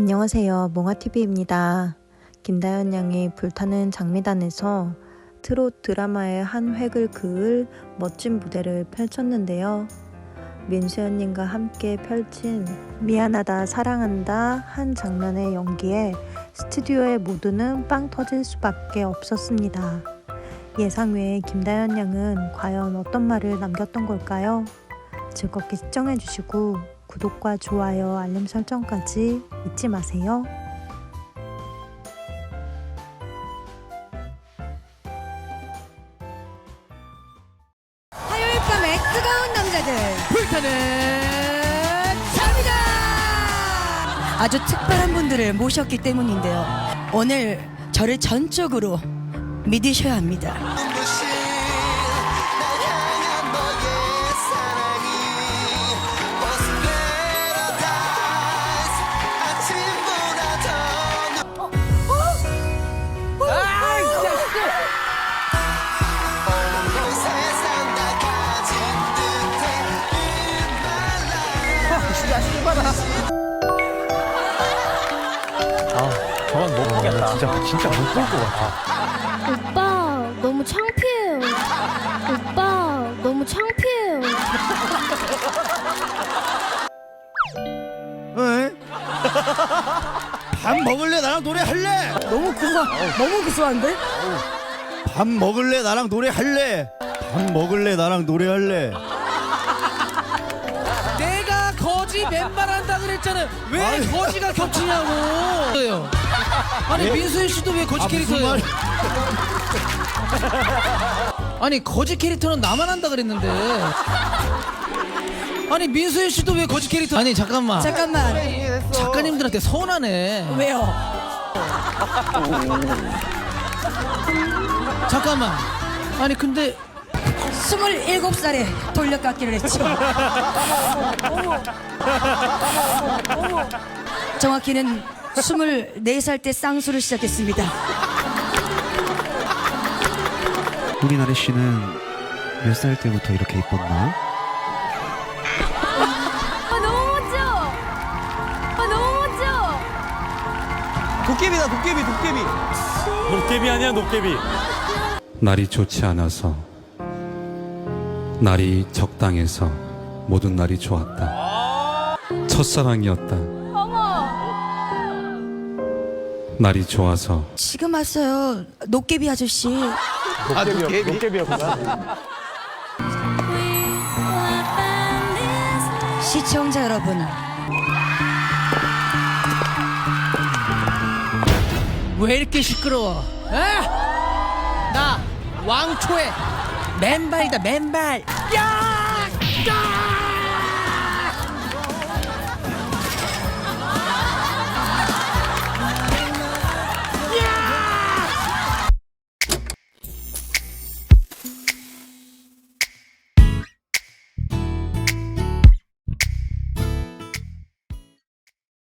안녕하세요. 몽아TV입니다. 김다연 양이 불타는 장미단에서 트롯 드라마의 한 획을 그을 멋진 무대를 펼쳤는데요. 민수연님과 함께 펼친 미안하다, 사랑한다 한 장면의 연기에 스튜디오의 모두는 빵 터질 수밖에 없었습니다. 예상 외에 김다연 양은 과연 어떤 말을 남겼던 걸까요? 즐겁게 시청해주시고 구독과 좋아요, 알림 설정까지 잊지 마세요. 화요일 밤의 뜨거운 남자들 불타는 갑니다. 아주 특별한 분들을 모셨기 때문인데요. 오늘 저를 전적으로 믿으셔야 합니다. Life 저건 못 보겠다. 진짜 진짜 못 볼 것 같아. 오빠 너무 창피해요. 오빠 너무 창피해요. 밥 먹을래 나랑 노래 할래 너무 구수, 너무 구수한데? 밥 먹을래 나랑 노래 할래 밥 먹을래 나랑 노래 할래 거지 맨발 한다 그랬잖아요. 왜 아니. 거지가 겹치냐고. 아니 민수현 씨도 왜 거지 아, 캐릭터예요? 말 아니 거지 캐릭터는 나만 한다 그랬는데. 아니 민수현 씨도 왜 거지 캐릭터? 아니 잠깐만. 잠깐만. 작가님들한테 서운하네. 왜요? 잠깐만. 아니 근데 27살에 돌려깎기를 했죠. 정확히는 24살 때 쌍수를 시작했습니다. 우리나라 씨는 몇 살 때부터 이렇게 이뻤나? 아 너무 멋져. 아 너무 멋져. 도깨비다 도깨비 도깨비 도깨비 아니야 도깨비. 날이 좋지 않아서 날이 적당해서 모든 날이 좋았다. 첫사랑이었다. 날이 좋아서 지금 왔어요. 노깨비 아저씨. 아 도깨비 도깨비였구나. 시청자 여러분. 왜 이렇게 시끄러워? 에? 나 왕초의 맨발이다 맨발. 야! 야!